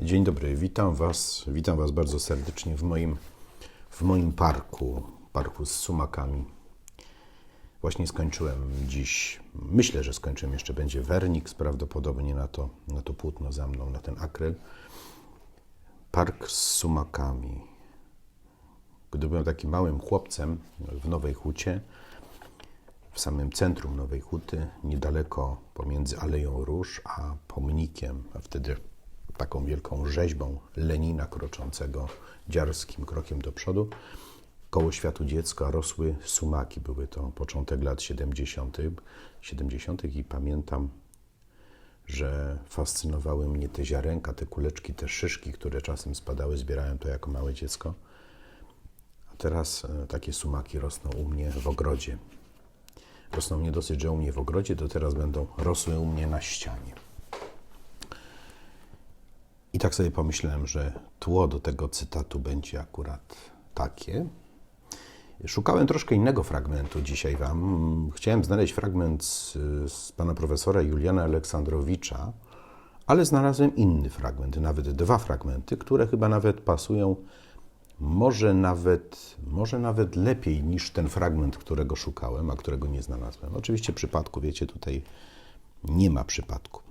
Dzień dobry, witam Was, witam Was bardzo serdecznie w moim, w moim parku, parku z sumakami. Właśnie skończyłem dziś, myślę, że skończyłem, jeszcze będzie werniks prawdopodobnie na to, na to płótno za mną, na ten akryl. Park z sumakami. Gdy byłem takim małym chłopcem w Nowej Hucie, w samym centrum Nowej Huty, niedaleko pomiędzy Aleją Róż a pomnikiem, a wtedy taką wielką rzeźbą Lenina kroczącego dziarskim krokiem do przodu. Koło światu dziecka rosły sumaki. Były to początek lat 70. 70. i pamiętam, że fascynowały mnie te ziarenka, te kuleczki, te szyszki, które czasem spadały. Zbierałem to jako małe dziecko. A teraz e, takie sumaki rosną u mnie w ogrodzie. Rosną nie dosyć, że u mnie w ogrodzie, to teraz będą rosły u mnie na ścianie. I tak sobie pomyślałem, że tło do tego cytatu będzie akurat takie. Szukałem troszkę innego fragmentu dzisiaj Wam. Chciałem znaleźć fragment z, z pana profesora Juliana Aleksandrowicza, ale znalazłem inny fragment, nawet dwa fragmenty, które chyba nawet pasują, może nawet, może nawet lepiej niż ten fragment, którego szukałem, a którego nie znalazłem. Oczywiście przypadku, wiecie, tutaj nie ma przypadku.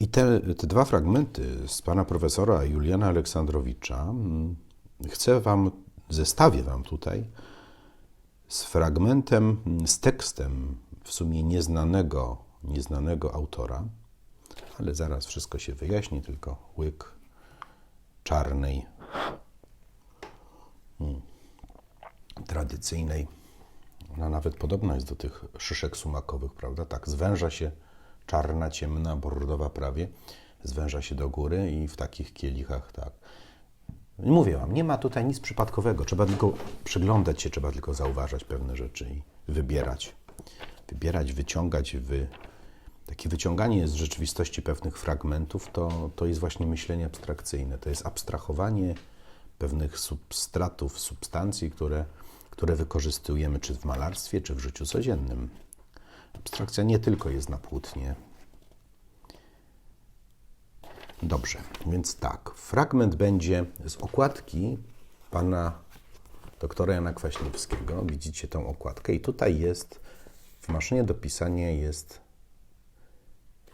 I te, te dwa fragmenty z pana profesora Juliana Aleksandrowicza mm, chcę wam, zestawię wam tutaj z fragmentem, mm, z tekstem w sumie nieznanego, nieznanego autora, ale zaraz wszystko się wyjaśni, tylko łyk czarnej, mm, tradycyjnej. Ona nawet podobna jest do tych szyszek sumakowych, prawda? Tak, zwęża się czarna, ciemna, bordowa prawie, zwęża się do góry i w takich kielichach, tak. Mówię Wam, nie ma tutaj nic przypadkowego. Trzeba tylko przyglądać się, trzeba tylko zauważać pewne rzeczy i wybierać. Wybierać, wyciągać, wy... takie wyciąganie z rzeczywistości pewnych fragmentów to, to jest właśnie myślenie abstrakcyjne. To jest abstrahowanie pewnych substratów, substancji, które, które wykorzystujemy czy w malarstwie, czy w życiu codziennym. Abstrakcja nie tylko jest na płótnie. Dobrze, więc tak, fragment będzie z okładki pana doktora Jana Kwaśniewskiego. Widzicie tą okładkę i tutaj jest, w maszynie do pisania jest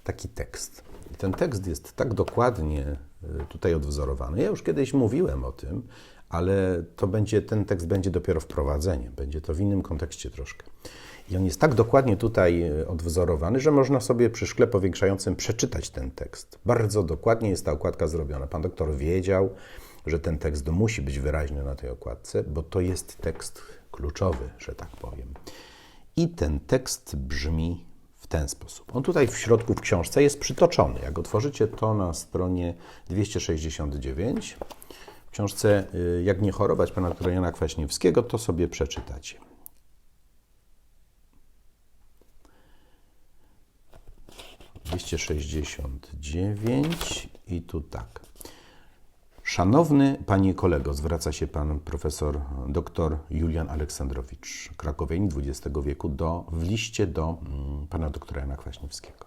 taki tekst. I ten tekst jest tak dokładnie y, tutaj odwzorowany. Ja już kiedyś mówiłem o tym, ale to będzie, ten tekst będzie dopiero wprowadzenie. Będzie to w innym kontekście troszkę. I on jest tak dokładnie tutaj e, odwzorowany, że można sobie przy szkle powiększającym przeczytać ten tekst. Bardzo dokładnie jest ta okładka zrobiona. Pan doktor wiedział, że ten tekst musi być wyraźny na tej okładce, bo to jest tekst kluczowy, że tak powiem. I ten tekst brzmi w ten sposób. On tutaj w środku w książce jest przytoczony. Jak otworzycie to na stronie 269, w książce e, Jak nie chorować pana doktora Jana Kwaśniewskiego, to sobie przeczytacie. 269 i tu tak. Szanowny panie kolego, zwraca się pan profesor dr Julian Aleksandrowicz, krakowień XX wieku, do, w liście do mm, pana doktora Jana Kwaśniewskiego.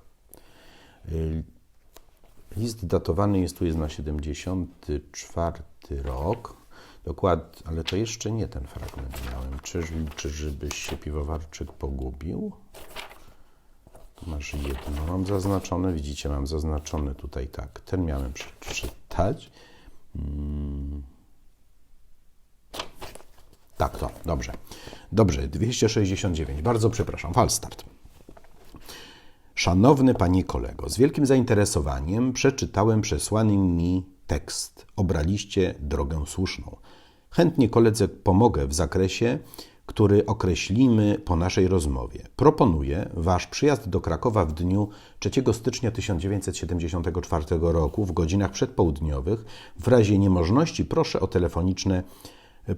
List datowany jest tu jest na 74 rok. Dokład, ale to jeszcze nie ten fragment miałem. Czyżby, czyżbyś się piwowarczyk pogubił? Masz jedno, mam zaznaczone, widzicie, mam zaznaczony tutaj tak. Ten miałem przeczytać. Hmm. Tak, to, dobrze. Dobrze, 269. Bardzo przepraszam, falstart. Szanowny panie kolego, z wielkim zainteresowaniem przeczytałem przesłany mi tekst. Obraliście drogę słuszną. Chętnie koledze pomogę w zakresie który określimy po naszej rozmowie. Proponuję Wasz przyjazd do Krakowa w dniu 3 stycznia 1974 roku w godzinach przedpołudniowych. W razie niemożności proszę o telefoniczne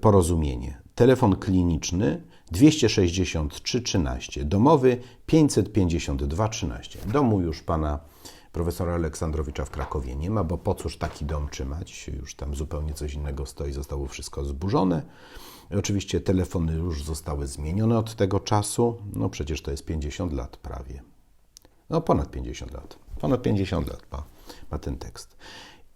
porozumienie. Telefon kliniczny 263 13, domowy 552 13. Domu już pana profesora Aleksandrowicza w Krakowie nie ma, bo po cóż taki dom trzymać? Już tam zupełnie coś innego stoi, zostało wszystko zburzone. Oczywiście telefony już zostały zmienione od tego czasu. No przecież to jest 50 lat prawie. No ponad 50 lat. Ponad 50 lat. Pa. ma ten tekst.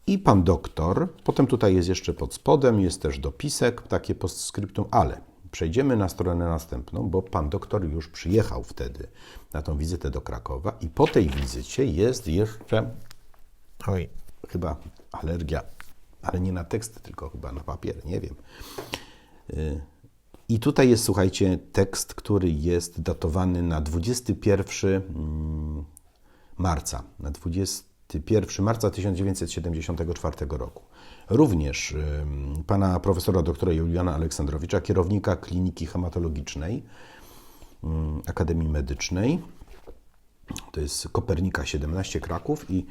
I pan doktor, potem tutaj jest jeszcze pod spodem, jest też dopisek, takie postscriptum, ale przejdziemy na stronę następną, bo pan doktor już przyjechał wtedy na tą wizytę do Krakowa i po tej wizycie jest jeszcze, oj, chyba alergia, ale nie na tekst, tylko chyba na papier, nie wiem. Y, I tutaj jest, słuchajcie, tekst, który jest datowany na 21 mm, marca, na 21 marca 1974 roku. Również pana profesora doktora Juliana Aleksandrowicza, kierownika Kliniki Hematologicznej Akademii Medycznej. To jest Kopernika 17 Kraków i,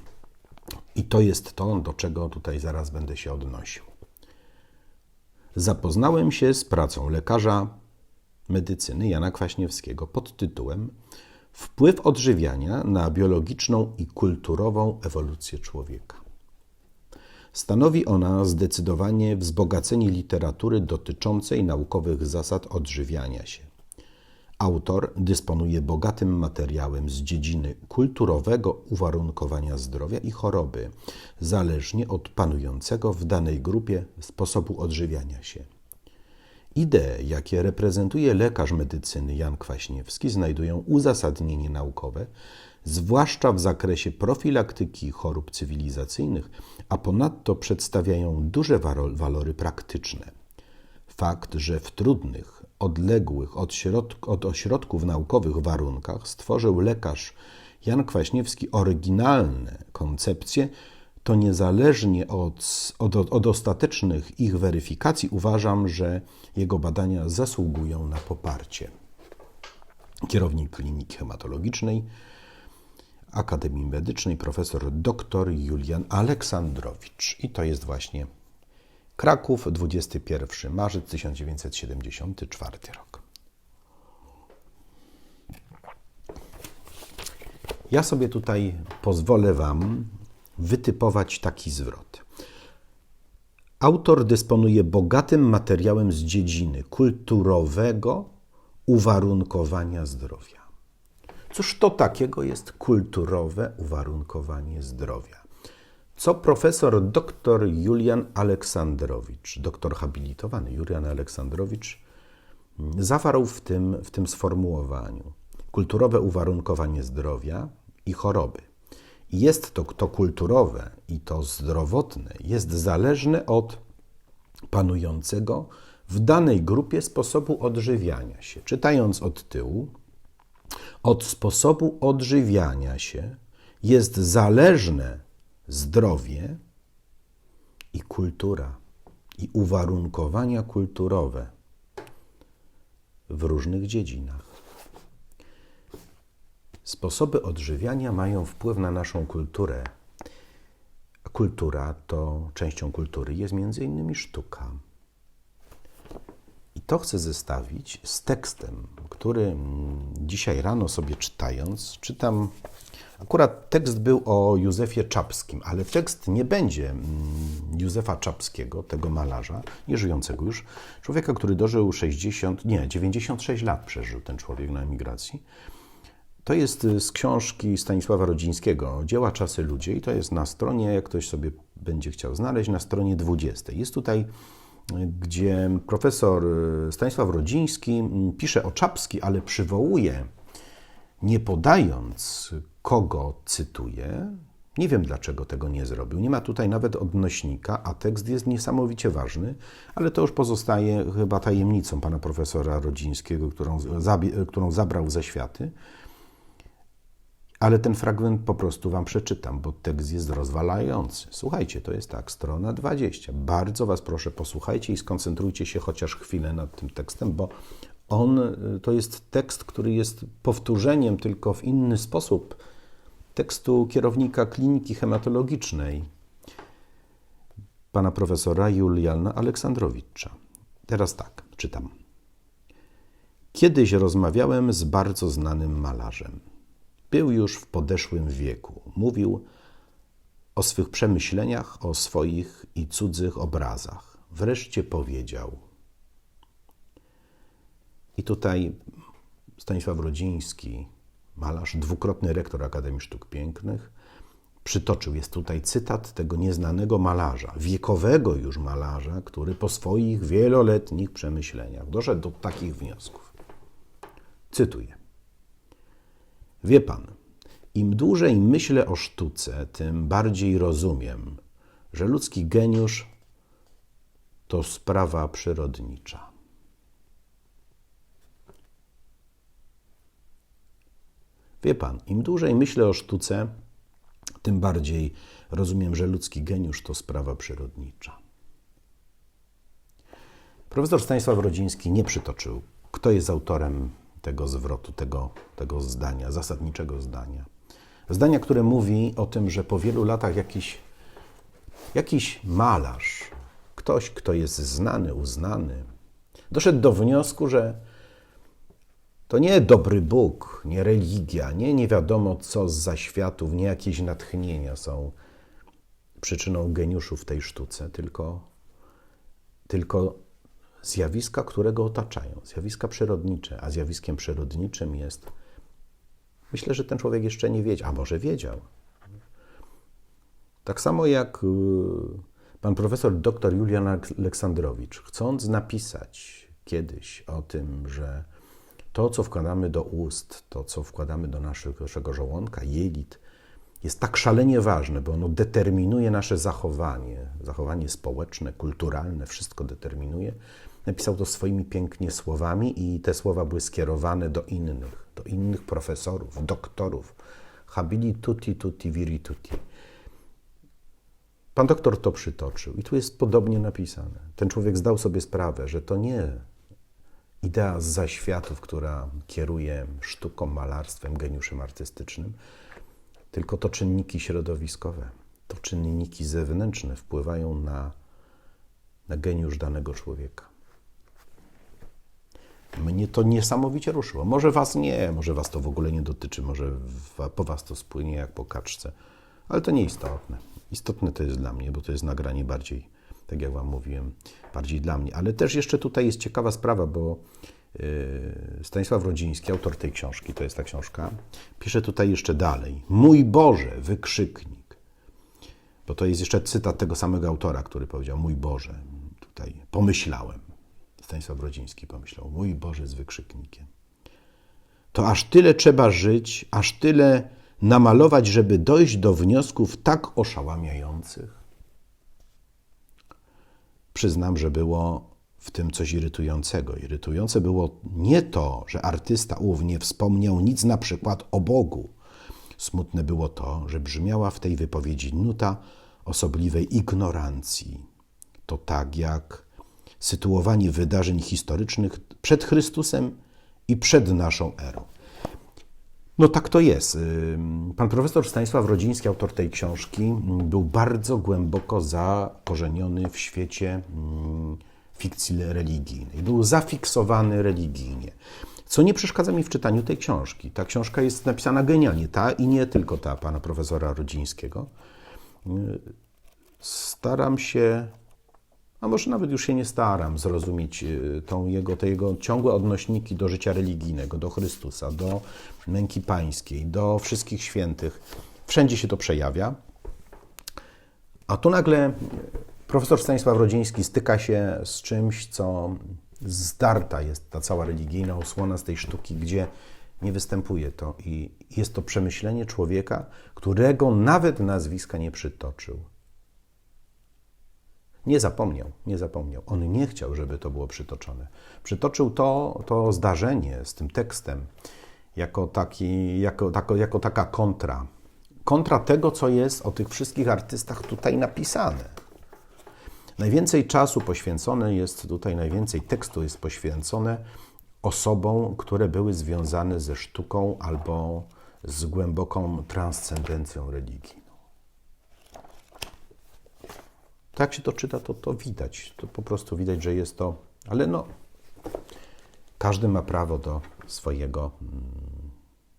i to jest to, do czego tutaj zaraz będę się odnosił. Zapoznałem się z pracą lekarza medycyny Jana Kwaśniewskiego pod tytułem Wpływ odżywiania na biologiczną i kulturową ewolucję człowieka. Stanowi ona zdecydowanie wzbogacenie literatury dotyczącej naukowych zasad odżywiania się. Autor dysponuje bogatym materiałem z dziedziny kulturowego uwarunkowania zdrowia i choroby, zależnie od panującego w danej grupie sposobu odżywiania się. Idee, jakie reprezentuje lekarz medycyny Jan Kwaśniewski, znajdują uzasadnienie naukowe, zwłaszcza w zakresie profilaktyki chorób cywilizacyjnych, a ponadto przedstawiają duże walory praktyczne. Fakt, że w trudnych, odległych od, środk od ośrodków naukowych warunkach stworzył lekarz Jan Kwaśniewski oryginalne koncepcje, to niezależnie od, od, od ostatecznych ich weryfikacji uważam, że jego badania zasługują na poparcie. Kierownik Kliniki Hematologicznej Akademii Medycznej profesor dr Julian Aleksandrowicz. I to jest właśnie Kraków, 21 marzec 1974 rok. Ja sobie tutaj pozwolę Wam wytypować taki zwrot. Autor dysponuje bogatym materiałem z dziedziny kulturowego uwarunkowania zdrowia. Cóż to takiego jest kulturowe uwarunkowanie zdrowia? Co profesor dr Julian Aleksandrowicz, doktor habilitowany Julian Aleksandrowicz, zawarł w tym, w tym sformułowaniu? Kulturowe uwarunkowanie zdrowia i choroby. Jest to, to kulturowe i to zdrowotne jest zależne od panującego w danej grupie sposobu odżywiania się. Czytając od tyłu, od sposobu odżywiania się jest zależne zdrowie i kultura, i uwarunkowania kulturowe w różnych dziedzinach. Sposoby odżywiania mają wpływ na naszą kulturę. Kultura to częścią kultury jest między innymi sztuka. I to chcę zestawić z tekstem, który dzisiaj rano sobie czytając, czytam. Akurat tekst był o Józefie Czapskim, ale tekst nie będzie mm, Józefa Czapskiego, tego malarza, nieżyjącego już, człowieka, który dożył 60, nie, 96 lat przeżył ten człowiek na emigracji. To jest z książki Stanisława Rodzińskiego, Dzieła Czasy Ludzie, i to jest na stronie, jak ktoś sobie będzie chciał znaleźć, na stronie 20. Jest tutaj gdzie profesor y, Stanisław Rodziński mm, pisze o Czapski, ale przywołuje, nie podając kogo cytuje. Nie wiem, dlaczego tego nie zrobił. Nie ma tutaj nawet odnośnika, a tekst jest niesamowicie ważny, ale to już pozostaje chyba tajemnicą pana profesora Rodzińskiego, którą, którą zabrał ze światy ale ten fragment po prostu Wam przeczytam, bo tekst jest rozwalający. Słuchajcie, to jest tak, strona 20. Bardzo Was proszę, posłuchajcie i skoncentrujcie się chociaż chwilę nad tym tekstem, bo on y, to jest tekst, który jest powtórzeniem, tylko w inny sposób, tekstu kierownika kliniki hematologicznej, pana profesora Juliana Aleksandrowicza. Teraz tak, czytam. Kiedyś rozmawiałem z bardzo znanym malarzem. Był już w podeszłym wieku. Mówił o swych przemyśleniach, o swoich i cudzych obrazach. Wreszcie powiedział. I tutaj Stanisław Rodziński, malarz, dwukrotny rektor Akademii Sztuk Pięknych, przytoczył. Jest tutaj cytat tego nieznanego malarza, wiekowego już malarza, który po swoich wieloletnich przemyśleniach doszedł do takich wniosków. Cytuję. Wie pan, im dłużej myślę o sztuce, tym bardziej rozumiem, że ludzki geniusz to sprawa przyrodnicza. Wie pan, im dłużej myślę o sztuce, tym bardziej rozumiem, że ludzki geniusz to sprawa przyrodnicza. Profesor Stanisław Rodziński nie przytoczył, kto jest autorem tego zwrotu, tego, tego zdania, zasadniczego zdania. Zdania, które mówi o tym, że po wielu latach jakiś, jakiś malarz, ktoś, kto jest znany, uznany, doszedł do wniosku, że to nie dobry Bóg, nie religia, nie nie wiadomo co z zaświatów, nie jakieś natchnienia są przyczyną geniuszu w tej sztuce, tylko, tylko zjawiska, które go otaczają, zjawiska przyrodnicze, a zjawiskiem przyrodniczym jest, myślę, że ten człowiek jeszcze nie wiedział, a może wiedział. Tak samo jak y, pan profesor dr Julian Aleksandrowicz, chcąc napisać kiedyś o tym, że to, co wkładamy do ust, to, co wkładamy do naszego, żołądka, jelit, jest tak szalenie ważne, bo ono determinuje nasze zachowanie, zachowanie społeczne, kulturalne, wszystko determinuje. Napisał to swoimi pięknie słowami i te słowa były skierowane do innych, do innych profesorów, doktorów. Habili tutti, tutti, viri tutti. Pan doktor to przytoczył i tu jest podobnie napisane. Ten człowiek zdał sobie sprawę, że to nie idea z zaświatów, która kieruje sztuką, malarstwem, geniuszem artystycznym, tylko to czynniki środowiskowe, to czynniki zewnętrzne wpływają na, na geniusz danego człowieka. Mnie to niesamowicie ruszyło. Może was nie, może was to w ogóle nie dotyczy, może po was to spłynie jak po kaczce, ale to nieistotne. Istotne to jest dla mnie, bo to jest nagranie bardziej tak jak Wam mówiłem, bardziej dla mnie. Ale też jeszcze tutaj jest ciekawa sprawa, bo Stanisław Rodziński, autor tej książki, to jest ta książka, pisze tutaj jeszcze dalej. Mój Boże, wykrzyknik. Bo to jest jeszcze cytat tego samego autora, który powiedział: Mój Boże, tutaj pomyślałem. Stanisław Rodziński pomyślał: Mój Boże z wykrzyknikiem. To aż tyle trzeba żyć, aż tyle namalować, żeby dojść do wniosków tak oszałamiających. Przyznam, że było w tym coś irytującego. Irytujące było nie to, że artysta ów nie wspomniał nic na przykład o Bogu. Smutne było to, że brzmiała w tej wypowiedzi nuta osobliwej ignorancji. To tak jak sytuowanie wydarzeń historycznych przed Chrystusem i przed naszą erą. No tak to jest. Pan profesor Stanisław Rodziński, autor tej książki, był bardzo głęboko zakorzeniony w świecie fikcji religijnej. Był zafiksowany religijnie. Co nie przeszkadza mi w czytaniu tej książki. Ta książka jest napisana genialnie, ta i nie tylko ta pana profesora Rodzińskiego. Staram się a może nawet już się nie staram zrozumieć y, tą jego, te jego ciągłe odnośniki do życia religijnego, do Chrystusa, do męki pańskiej, do wszystkich świętych. Wszędzie się to przejawia. A tu nagle profesor Stanisław Rodziński styka się z czymś, co zdarta jest ta cała religijna osłona z tej sztuki, gdzie nie występuje to. I jest to przemyślenie człowieka, którego nawet nazwiska nie przytoczył. Nie zapomniał, nie zapomniał. On nie chciał, żeby to było przytoczone. Przytoczył to, to zdarzenie z tym tekstem jako, taki, jako, jako, taka kontra. Kontra tego, co jest o tych wszystkich artystach tutaj napisane. Najwięcej czasu poświęcone jest tutaj, najwięcej tekstu jest poświęcone osobom, które były związane ze sztuką albo z głęboką transcendencją religii. tak się to czyta, to, to widać. To po prostu widać, że jest to. Ale no, każdy ma prawo do swojego, mm,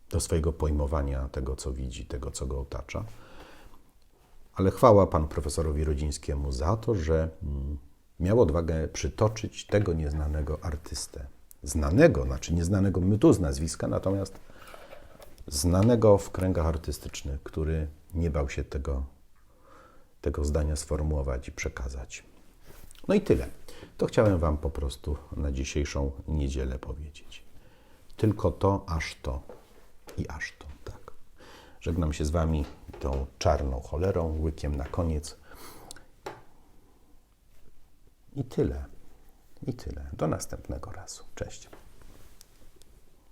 do swojego pojmowania tego, co widzi, tego, co go otacza. Ale chwała panu profesorowi Rodzińskiemu za to, że mm, miał odwagę przytoczyć tego nieznanego artystę. Znanego, znaczy nieznanego my tu z nazwiska, natomiast znanego w kręgach artystycznych, który nie bał się tego, tego zdania sformułować i przekazać. No i tyle. To chciałem Wam po prostu na dzisiejszą niedzielę powiedzieć. Tylko to, aż to i aż to. Żegnam się z Wami tą czarną cholerą, łykiem na koniec. I tyle. I tyle. Do następnego razu. Cześć.